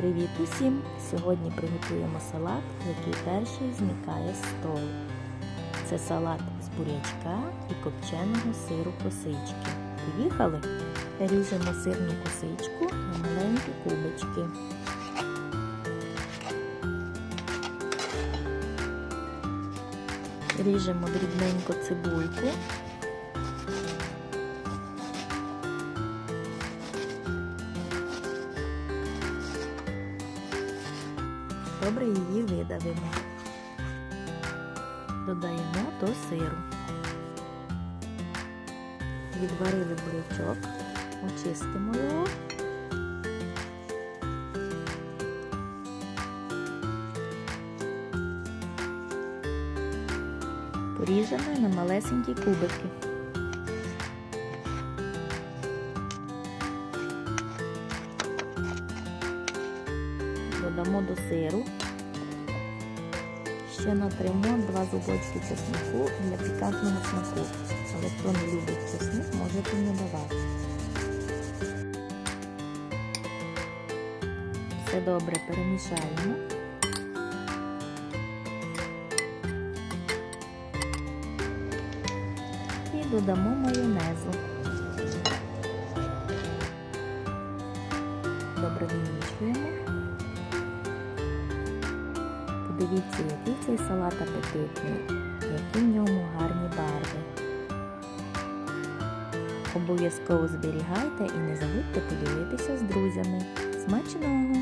Привіт усім! Сьогодні приготуємо салат, який перший зникає з столу. Це салат з бурячка і копченого сиру косички. Поїхали! Ріжемо сирну косичку на маленькі кубочки. Ріжемо дрібненько цибульку. Добре її видавимо. Додаємо до сиру. Відварили бурячок, очистимо його. Поріжемо на малесенькі кубики. Додамо до сиру. Ще натримо два зубочки чеснику для пікантного смаку. Але хто не любить чесник, можете не давати. Все добре перемішаємо. І додамо майонезу. Подивіться, який цей салат апетитний, які в ньому гарні барви. Обов'язково зберігайте і не забудьте поділитися з друзями. Смачного!